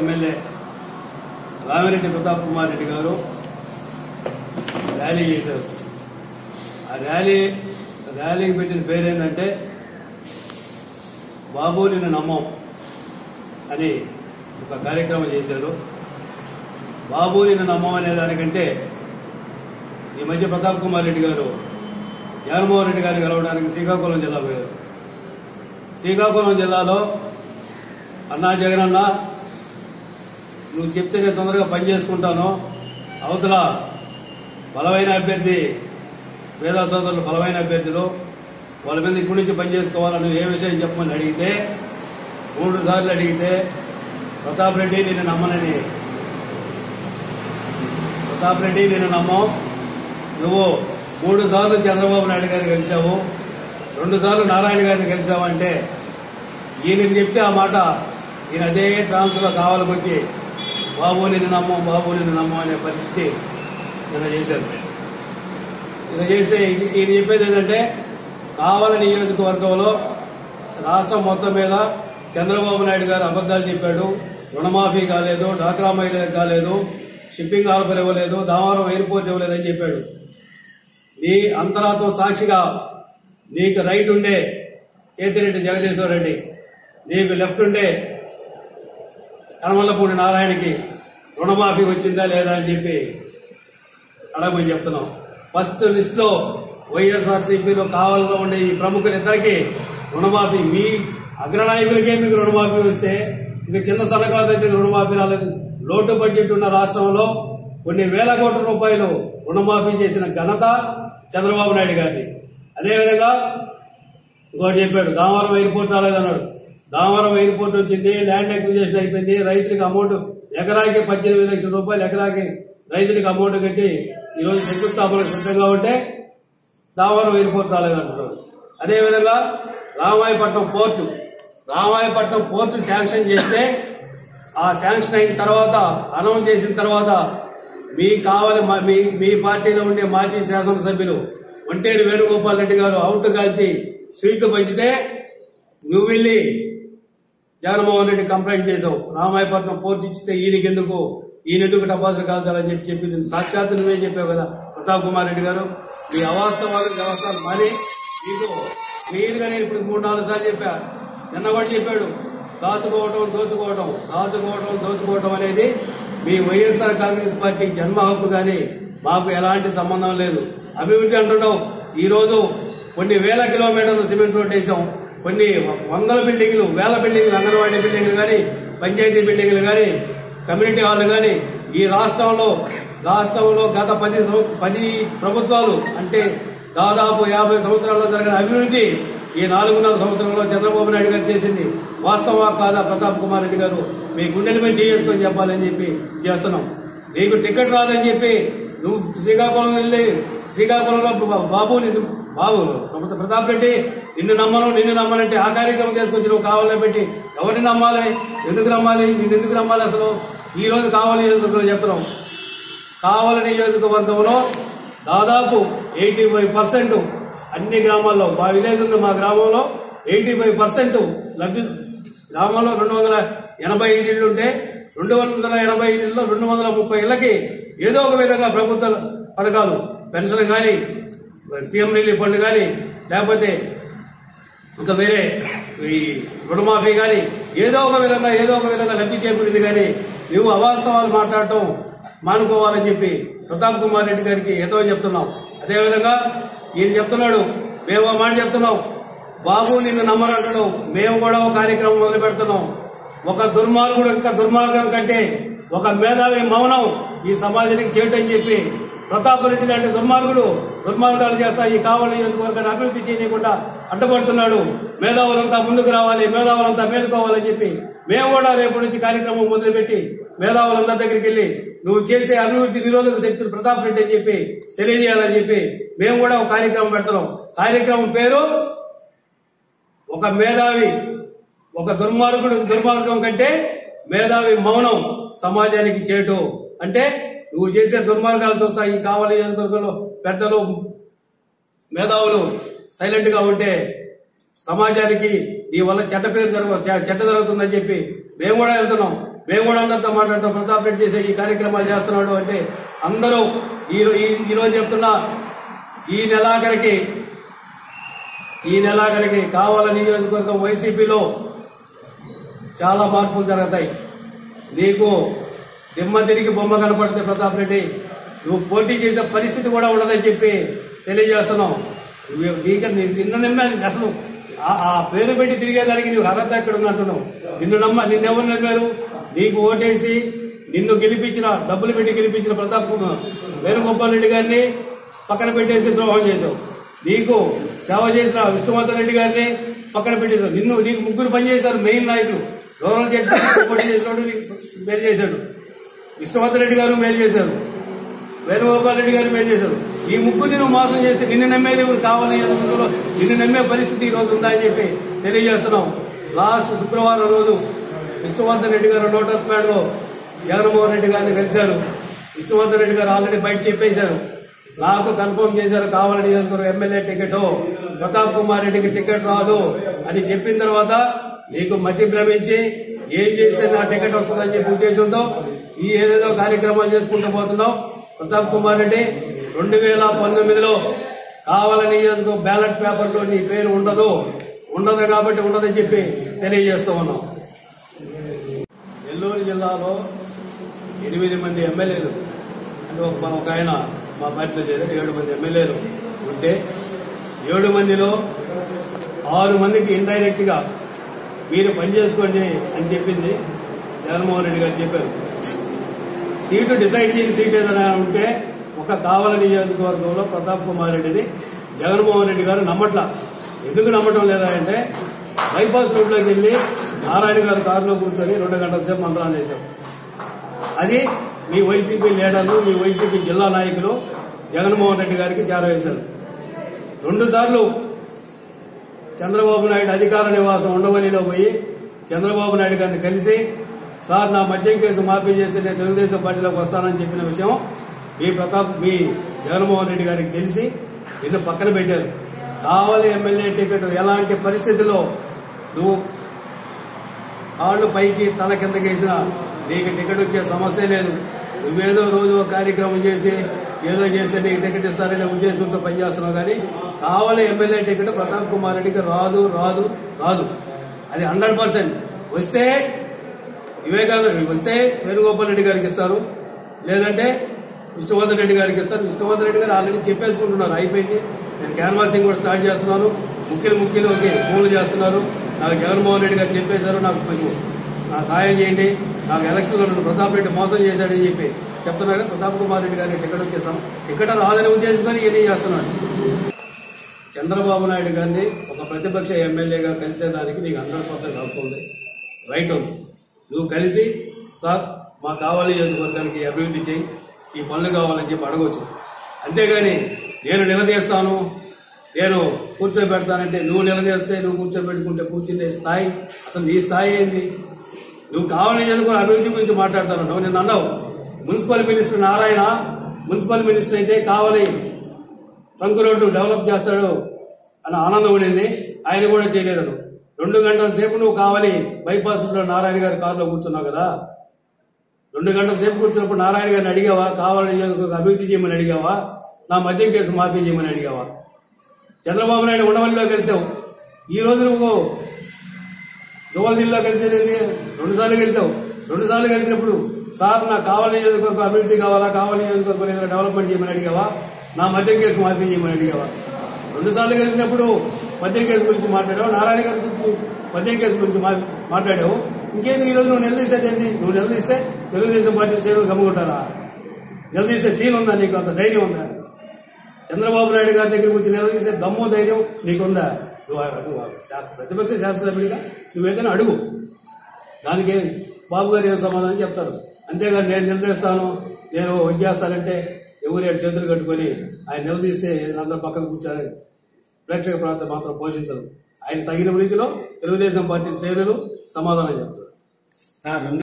MLA Ramireddy Pratap Kumar Reddy గారు rally చేశారు. ఆ ర్యాలీ ర్యాలీకి పెట్టిన పేరేంటంటే బాబు నిన్ను నమ్మం అని ఒక కార్యక్రమం చేశారు. బాబు నిన్ను నమ్మం అనే దానికంటే ఈ మధ్య ప్రతాప్ కుమార్ రెడ్డి గారు జగన్మోహన్ రెడ్డి గారిని కలవడానికి శ్రీకాకుళం జిల్లా పోయారు. శ్రీకాకుళం జిల్లాలో అన్నా జగనన్న నువ్వు చెప్తే నేను తొందరగా పని చేసుకుంటాను. అవతల బలమైన అభ్యర్థి వేదా సోదరులు బలమైన అభ్యర్థులు వాళ్ళ మీద ఇప్పటి నుంచి పని చేసుకోవాలని నువ్వు ఏ విషయం చెప్పమని అడిగితే మూడు సార్లు అడిగితే ప్రతాప్ రెడ్డి నేను నమ్మనని. ప్రతాప్ రెడ్డి నేను నమ్మం. నువ్వు మూడు సార్లు చంద్రబాబు నాయుడు గారిని కలిశావు. రెండు సార్లు నారాయణ గారిని కలిశావు అంటే ఈయనకి చెప్తే ఆ మాట ఈయన అదే ట్రాన్స్లో కావాలకొచ్చి బాబోలేని బాబు నిన్ను నమ్మం బాబు నమ్మం అనే పరిస్థితి నిన్న చేశారు. ఇలా చేస్తే ఈయన చెప్పేది ఏంటంటే కావల నియోజకవర్గంలో రాష్ట్రం మొత్తం మీద చంద్రబాబు నాయుడు గారు అబద్దాలు చెప్పాడు. రుణమాఫీ కాలేదు డాక్రా మహిళలకు కాలేదు షిప్పింగ్ హార్బర్ ఇవ్వలేదు దామవరం ఎయిర్పోర్ట్ ఇవ్వలేదని చెప్పాడు. నీ అంతరాత్మ సాక్షిగా నీకు రైట్ ఉండే కేతిరెడ్డి జగదీశ్వర్ రెడ్డి నీకు లెఫ్ట్ ఉండే కనమల్లపూడి నారాయణకి రుణమాఫీ వచ్చిందా లేదా అని చెప్పి అడగమని చెప్తున్నాం. ఫస్ట్ లిస్ట్లో వైఎస్ఆర్సీపీలో కావాలలో ఉండే ఈ ప్రముఖులిద్దరికి రుణమాఫీ మీ అగ్రనాయకులకే మీకు రుణమాఫీ వస్తే ఇక చిన్న సన్నకారు రైతులకు రుణమాఫీ రాలేదు. లోటు బడ్జెట్ ఉన్న రాష్ట్రంలో కొన్ని వేల కోట్ల రూపాయలు రుణమాఫీ చేసిన ఘనత చంద్రబాబు నాయుడు గారిది. అదేవిధంగా ఇంకోటి చెప్పాడు దామవరం ఎయిర్పోర్ట్ రాలేదన్నాడు. దామరం ఎయిర్పోర్ట్ వచ్చింది ల్యాండ్ అక్విజేషన్ అయిపోయింది. రైతులకు అమౌంట్ ఎకరాకి పద్దెనిమిది లక్షల రూపాయలు ఎకరాకి రైతులకు అమౌంట్ కట్టి ఈరోజు శంకుస్థాపన సిద్ధంగా ఉంటే దామరం ఎయిర్పోర్ట్ రాలేదంటున్నారు. అదేవిధంగా Ramayapatnam port Ramayapatnam port sanction చేస్తే ఆ శాంక్షన్ అయిన తర్వాత అనౌన్స్ చేసిన తర్వాత మీ కావాలి మీ మీ పార్టీలో ఉండే మాజీ శాసనసభ్యులు ఒంటేరు వేణుగోపాల్ రెడ్డి గారు అవుట్ కాల్చి స్వీట్లు పంచితే నువ్వు వెళ్ళి జగన్మోహన్ రెడ్డి కంప్లైంట్ చేశాం రామాయపట్నం పోర్టు ఇచ్చితే ఈయనకి ఎందుకు ఈయన ఎందుకు టపాసులు కాల్చాలని చెప్పి చెప్పింది సాక్షాత్ నువ్వే చెప్పావు కదా ప్రతాప్ కుమార్ రెడ్డి గారు. మీ అవాస్తవాలు వ్యవస్థలు మరి మీకు క్లియర్గా నేను ఇప్పుడు మూడు నాలుగు సార్లు చెప్పా. నిన్న కూడా చెప్పాడు. దాచుకోవటం దోచుకోవటం దాచుకోవటం దోచుకోవటం అనేది మీ వైఎస్ఆర్ కాంగ్రెస్ పార్టీ జన్మ హక్కు కానీ మాకు ఎలాంటి సంబంధం లేదు. అభివృద్ధి అంటున్నావు. ఈరోజు కొన్ని వేల కిలోమీటర్లు సిమెంట్ రోడ్ వేసాం. కొన్ని వందల బిల్డింగ్లు వేల బిల్డింగ్లు అంగన్వాడీ బిల్డింగ్లు కానీ పంచాయతీ బిల్డింగ్లు కానీ కమ్యూనిటీ హాల్ కానీ ఈ రాష్ట్రంలో రాష్ట్రంలో గత పది పది ప్రభుత్వాలు అంటే దాదాపు యాభై సంవత్సరాల్లో జరిగిన అభివృద్ధి ఈ నాలుగున్నర సంవత్సరంలో చంద్రబాబు నాయుడు గారు చేసింది. వాస్తవా కాదా? ప్రతాప్ కుమార్ రెడ్డి గారు మీ గుండెల మీద చేసుకొని చెప్పాలని చెప్పి చేస్తున్నాం. నీకు టికెట్ రాదని చెప్పి నువ్వు శ్రీకాకుళం వెళ్ళి శ్రీకాకుళంలో బాబు నిన్ను బాబు ప్రొఫెసర్ ప్రతాప్ రెడ్డి నిన్ను నమ్మను నిన్ను నమ్మనంటే ఆ కార్యక్రమం చేసుకొచ్చి నువ్వు కావాలని పెట్టి ఎవరిని నమ్మాలి? ఎందుకు నమ్మాలి? నిన్ను ఎందుకు నమ్మాలి అసలు? ఈ రోజు కావాలి నియోజకవర్గంలో చెప్తున్నాం. కావాలి నియోజకవర్గంలో దాదాపు ఎయిటీ ఫైవ్ పర్సెంట్ అన్ని గ్రామాల్లో మా విలేజ్ ఉంది మా గ్రామంలో ఎయిటీ ఫైవ్ పర్సెంట్ లబ్ధి గ్రామంలో రెండు వందల ఎనభై ఐదు ఇళ్ళు ఉంటే రెండు వందల ఎనభై ఐదు ఇళ్ళలో రెండు వందల ముప్పై ఇళ్ళకి ఏదో ఒక విధంగా ప్రభుత్వ పథకాలు పెన్షన్ కానీ సీఎం రిలీఫ్ ఫండ్ కానీ లేకపోతే ఇంకా వేరే ఈ రుణమాఫీ కానీ ఏదో ఒక విధంగా ఏదో ఒక విధంగా లబ్ధి చేకూరింది కానీ నువ్వు అవాస్తవాలు మాట్లాడటం మానుకోవాలని చెప్పి ప్రతాప్ కుమార్ రెడ్డి గారికి ఏదో చెప్తున్నాం. అదేవిధంగా ఈయన చెప్తున్నాడు మేము మాట చెప్తున్నాం బాబు నిన్ను నమ్మరంటాడు మేము కూడా ఒక కార్యక్రమం మొదలు పెడుతున్నాం. ఒక దుర్మార్గుడు ఇంకా దుర్మార్గం కంటే ఒక మేధావి మౌనం ఈ సమాజానికి చేయటని చెప్పి ప్రతాపరెడ్డి లాంటి దుర్మార్గుడు దుర్మార్గాలు చేస్తా ఈ కావలి నియోజకవర్గాన్ని అభివృద్ధి చేయకుండా అడ్డుపడుతున్నాడు. మేధావులంతా ముందుకు రావాలి మేధావులంతా మేలుకోవాలని చెప్పి మేము కూడా రేపు నుంచి కార్యక్రమం మొదలుపెట్టి మేధావులందరి దగ్గరికి వెళ్ళి నువ్వు చేసే అభివృద్ధి నిరోధక శక్తులు ప్రతాప్ రెడ్డి అని చెప్పి తెలియజేయాలని చెప్పి మేము కూడా ఒక కార్యక్రమం పెడతాం. కార్యక్రమం పేరు ఒక మేధావి ఒక దుర్మార్గుడు దుర్మార్గం కంటే మేధావి మౌనం సమాజానికి చేటు. అంటే నువ్వు చేసే దుర్మార్గాలు చూస్తా ఈ కావాలి నియోజకవర్గంలో పెద్దలు మేధావులు సైలెంట్గా ఉంటే సమాజానికి నీ వల్ల చెడ్డ పేరు జరగ చెడ్డ జరుగుతుందని చెప్పి మేము కూడా వెళ్తున్నాం. మేము కూడా అందరితో మాట్లాడుతూ ప్రతాప్ రెడ్డి చేసే ఈ కార్యక్రమాలు చేస్తున్నాడు అంటే అందరూ ఈ ఈరోజు ఈ- రోజు చెప్తున్నా ఈ నెలాఖరికి ఈ నెలాఖరికి కావాల నియోజకవర్గం వైసీపీలో చాలా మార్పులు జరుగుతాయి. నీకు దిమ్మ తిరిగి బొమ్మ కనపడితే ప్రతాప్ రెడ్డి నువ్వు పోటీ చేసే పరిస్థితి కూడా ఉండదని చెప్పి తెలియజేస్తున్నావు. నువ్వు నీకు నిన్న నిన్ను అసలు ఆ- ఆ పేరు పెట్టి తిరిగేదానికి నువ్వు అర్హత ఎక్కడ ఉన్నట్టున్నావు నిన్ను నమ్మ నిన్నెవరు నమ్మారు? నీకు ఓటేసి నిన్ను గెలిపించిన డబ్బులు పెట్టి గెలిపించిన ప్రతాప్ వేణుగోపాల్ రెడ్డి గారిని పక్కన పెట్టేసి ద్రోహం చేశావు. నీకు సేవ చేసిన విష్ణువర్ధన్ రెడ్డి గారిని పక్కన పెట్టేశావు. నిన్ను నీకు ముగ్గురు పనిచేశారు మెయిన్ నాయకులు. రూరల్ జడ్జి పోటీ చేసినట్టు నీకు మేలు చేశాడు. విష్ణువర్ధన్ రెడ్డి గారు మేలు చేశారు. వేణుగోపాల్ రెడ్డి గారు మేలు చేశారు. ఈ ముగ్గురు నేను మోసం చేస్తే నిన్ను నమ్మేది ఎవరు కావాలని నిన్ను నమ్మే పరిస్థితి ఈ రోజు ఉందా అని చెప్పి తెలియజేస్తున్నాం. లాస్ట్ శుక్రవారం రోజు విష్ణువర్ధన్ రెడ్డి గారు లోటస్ ప్యాడ్లో జగన్మోహన్ రెడ్డి గారిని కలిశారు. విష్ణువర్ధన్ రెడ్డి గారు ఆల్రెడీ బయట చెప్పేశారు. నాకు కన్ఫర్మ్ చేశారు కావాలని నియోజకవర్గం ఎమ్మెల్యే టికెట్. ప్రతాప్ కుమార్ రెడ్డికి టికెట్ రాదు అని చెప్పిన తర్వాత నీకు మతి భ్రమించి ఏం చేస్తే నా టికెట్ వస్తుందని చెప్పి ఉద్దేశంతో ఈ ఏదేదో కార్యక్రమాలు చేసుకుంటూ పోతున్నాం. ప్రతాప్ కుమార్ రెడ్డి రెండు వేల పంతొమ్మిదిలో కావాలని బ్యాలెట్ పేపర్లో నీ పేరు ఉండదు. ఉండదు కాబట్టి ఉండదని చెప్పి తెలియజేస్తూ ఉన్నాం. నెల్లూరు జిల్లాలో ఎనిమిది మంది ఎమ్మెల్యేలు అంటే ఒక ఆయన మా పార్టీలో చేరారు ఏడు మంది ఎమ్మెల్యేలు ఉంటే ఏడు మందిలో ఆరు మందికి ఇండైరెక్ట్గా మీరు పని చేసుకోండి అని చెప్పింది జగన్మోహన్ రెడ్డి గారు చెప్పారు. సీటు డిసైడ్ చేయని సీట్ ఏదైనా ఉంటే ఒక కావల నియోజకవర్గంలో ప్రతాప్ కుమార్ రెడ్డిని జగన్మోహన్ రెడ్డి గారు నమ్మట్లా. ఎందుకు నమ్మటం లేదా అంటే బైపాస్ రోడ్లోకి వెళ్ళి నారాయణ గారు కారులో కూర్చొని రెండు గంటల సేపు మంత్రాలు చేశాం అది మీ వైసీపీ లీడర్లు మీ వైసీపీ జిల్లా నాయకులు జగన్మోహన్ రెడ్డి గారికి చేరవేశారు. రెండు సార్లు చంద్రబాబు నాయుడు అధికార నివాసం ఉండవల్లిలో పోయి చంద్రబాబు నాయుడు గారిని కలిసి సార్ నా మద్యం కేసు మాఫీ చేసి నేను తెలుగుదేశం పార్టీలోకి వస్తానని చెప్పిన విషయం మీ ప్రతాప్ మీ జగన్మోహన్ రెడ్డి గారికి తెలిసి నిన్ను పక్కన పెట్టారు. కావాలి ఎమ్మెల్యే టికెట్ ఎలాంటి పరిస్థితిలో నువ్వు కాళ్ళు పైకి తల కిందకి నీకు టికెట్ వచ్చే సమస్య లేదు. నువ్వేదో రోజు ఒక కార్యక్రమం చేసి ఏదో చేస్తే నీకు టికెట్ ఇస్తారనే ఉద్దేశంతో పనిచేస్తున్నావు కానీ కావాలి ఎమ్మెల్యే టికెట్ ప్రతాప్ కుమార్ రెడ్డికి రాదు రాదు రాదు. అది హండ్రెడ్ పర్సెంట్ వస్తే వివేకానంద వస్తే వేణుగోపాల్ రెడ్డి గారికి ఇస్తారు. లేదంటే విష్ణువర్ధన్ రెడ్డి గారికి ఇస్తారు. విష్ణువర్ధన్ రెడ్డి గారు ఆల్రెడీ చెప్పేసుకుంటున్నారు. అయిపోయింది. నేను క్యాన్వాసింగ్ కూడా స్టార్ట్ చేస్తున్నాను. ముఖ్యులు ముఖ్యులు ఓకే ఫోన్లు చేస్తున్నారు. నాకు జగన్మోహన్ రెడ్డి గారు చెప్పేశారు. నాకు కొంచెం నా సాయం చేయండి. నాకు ఎలక్షన్లో నన్ను ప్రతాప్ రెడ్డి మోసం చేశాడని చెప్పి చెప్తున్నారు ప్రతాప్ కుమార్ రెడ్డి గారిని టికెట్ వచ్చేసాం టికెట్ రాదనే ఉద్దేశంతో ఇవన్నీ చేస్తున్నాడు. చంద్రబాబు నాయుడు గారిని ఒక ప్రతిపక్ష ఎమ్మెల్యేగా కలిసేదానికి నీకు హండ్రెడ్ పర్సెంట్ హక్కు ఉంది. రైట్ ఉంది. నువ్వు కలిసి సార్ మా కావాలి నియోజకవర్గానికి అభివృద్ధి చేయి. ఈ పనులు కావాలని చెప్పి అడగవచ్చు అంతేగాని నేను నిలదీస్తాను. నేను కూర్చోబెడతానంటే నువ్వు నిలదీస్తే నువ్వు కూర్చోబెట్టుకుంటే కూర్చునే స్థాయి అసలు నీ స్థాయి ఏంది? నువ్వు కావాలని చదువుకుని అభివృద్ధి గురించి మాట్లాడుతాను నువ్వు నిన్న అన్నావు. Municipal minister Narayana municipal minister అయితే కావాలి. ట్రంక్ రోడ్డు డెవలప్ చేస్తాడు అని ఆనందం ఉండింది. ఆయన కూడా చేయలేదు. రెండు గంటల సేపు నువ్వు కావాలి. బైపాస్లో నారాయణ గారి కారులో కూర్చున్నావు కదా. రెండు గంటల సేపు కూర్చున్నప్పుడు నారాయణ గారిని అడిగావా? కావాలని అభివృద్ధి చేయమని అడిగావా? నా మద్యం కేసు మాఫీ చేయమని అడిగావా? చంద్రబాబు నాయుడు ఉండవల్లిలో కలిసావు. ఈ రోజు నువ్వు జోవల్దిల్లో కలిసేది రెండు సార్లు కలిసావు. రెండు సార్లు కలిసినప్పుడు సార్ నాకు కావాలి నియోజకవర్గం అభివృద్ధి కావాలా? కావాలి నియోజకవర్గం ఏదైనా డెవలప్మెంట్ చేయమని అడిగావా? నా మద్యం కేసు మాఫీ చేయమని అడిగావా? రెండు సార్లు కలిసినప్పుడు మద్యం కేసు గురించి మాట్లాడావు? నారాయణ గారి గురించి మద్యం కేసు గురించి మా- మాట్లాడావు? ఇంకేంది ఈ రోజు నువ్వు నిలదీసేది ఏంటి నువ్వు నిలదీస్తే తెలుగుదేశం పార్టీ శ్రేణులు గమ్ముకుంటారా? నిలదీసే సీన్ ఉందా నీకు? అంత ధైర్యం ఉందా? చంద్రబాబు నాయుడు గారి దగ్గరికి వచ్చి నిలదీసే దమ్ము ధైర్యం నీకుందా? నువ్వు నువ్వు ప్రతిపక్ష శాసనసభ్యుడిగా నువ్వేదైనా అడుగు. దానికి బాబు గారు ఏం సమాధానం చెప్తారు? అంతేగాని నేను నిలదీస్తాను. నేను వచ్చేస్తానంటే ఎవరు చేతులు కట్టుకొని ఆయన నిలదీస్తే అందరూ పక్కన కూర్చొని ప్రేక్షక ప్రాంతం మాత్రం పోషించరు. ఆయన తగిన రీతిలో తెలుగుదేశం పార్టీ శ్రేణులు సమాధానం చెప్తారు.